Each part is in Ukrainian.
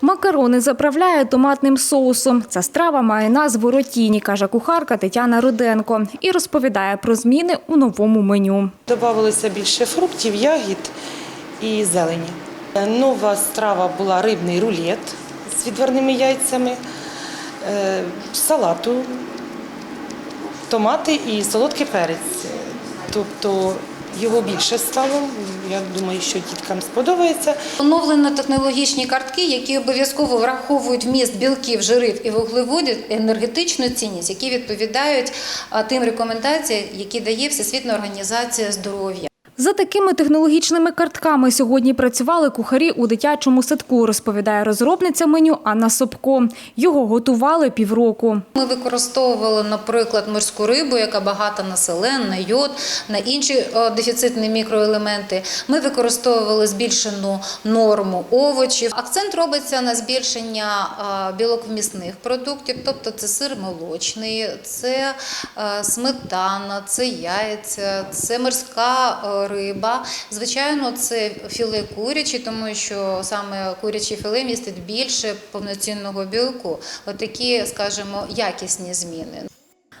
Макарони заправляє томатним соусом. Ця страва має назву ротіні, каже кухарка Тетяна Руденко. І розповідає про зміни у новому меню. Добавилося більше фруктів, ягід і зелені. Нова страва була рибний рулет з відварними яйцями, е, салату, томати і солодкий перець. Тобто його більше стало. Я думаю, що діткам сподобається. Оновлено технологічні картки, які обов'язково враховують вміст білків, жирів і вуглеводів, енергетичну цінність, які відповідають тим рекомендаціям, які дає Всесвітня організація здоров'я. За такими технологічними картками сьогодні працювали кухарі у дитячому садку, розповідає розробниця меню Анна Собко. Його готували півроку. Ми використовували, наприклад, морську рибу, яка багата на селен, на йод, на інші е, дефіцитні мікроелементи. Ми використовували збільшену норму овочів. Акцент робиться на збільшення е, білоковмісних продуктів, тобто це сир молочний, це е, сметана, це яйця, це морська риба. Звичайно, це філе курячі, тому що саме куряче філе містить більше повноцінного білку. Отакі, скажімо, якісні зміни.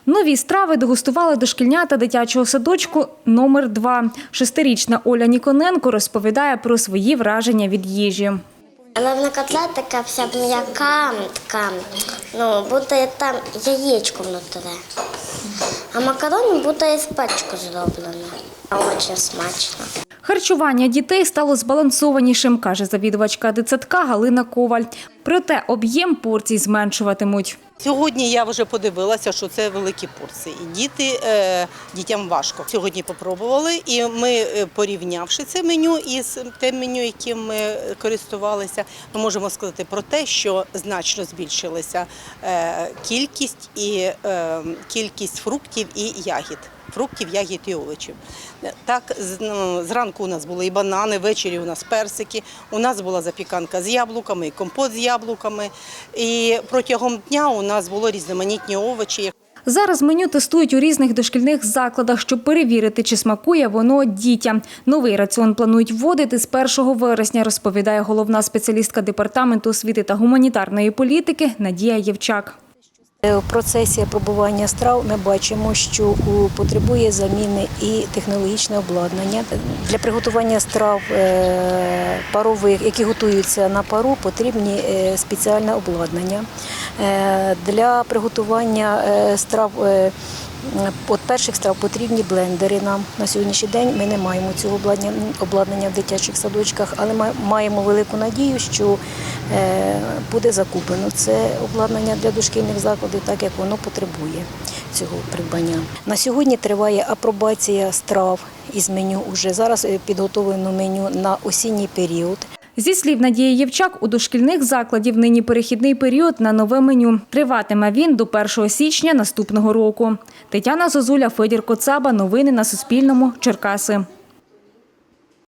Нові страви дегустували дошкільнята дитячого садочку номер 2 Шестирічна Оля Ніконенко розповідає про свої враження від їжі. Головна котлета така вся м'яка, така, ну, будто там яєчко внутрі. А макарони буде із печку зроблено. Дуже смачно. Харчування дітей стало збалансованішим, каже завідувачка дитсадка Галина Коваль. Проте об'єм порцій зменшуватимуть. Сьогодні я вже подивилася, що це великі порції. Діти, е, дітям важко. Сьогодні попробували, і ми, е, порівнявши це меню із тим меню, яким ми користувалися, ми можемо сказати про те, що значно збільшилася е, кількість і кількість фруктів і ягід. Фруктів, ягід і овочів. Так, ну, зранку у нас були і банани, ввечері у нас персики, у нас була запіканка з яблуками, і компот з яблуками. І протягом дня у нас було різноманітні овочі. Зараз меню тестують у різних дошкільних закладах, щоб перевірити, чи смакує воно дітям. Новий раціон планують вводити з 1 вересня, розповідає головна спеціалістка департаменту освіти та гуманітарної політики Надія Євчак. Е, В процесі апробування страв ми бачимо, що потребує заміни і технологічне обладнання. Для приготування страв е, парових, які готуються на пару, потрібні е, спеціальне обладнання. Для приготування страв От перших страв потрібні блендери нам на сьогоднішній день. Ми не маємо цього обладнання, в дитячих садочках, але ми маємо велику надію, що буде закуплено це обладнання для дошкільних закладів, так як воно потребує цього придбання. На сьогодні триває апробація страв із меню. Уже зараз е, підготовлено меню на осінній період. Зі слів Надії Євчак, у дошкільних закладів нині перехідний період на нове меню. Триватиме він до 1 січня наступного року. Тетяна Зозуля, Федір Коцаба. Новини на Суспільному. Черкаси.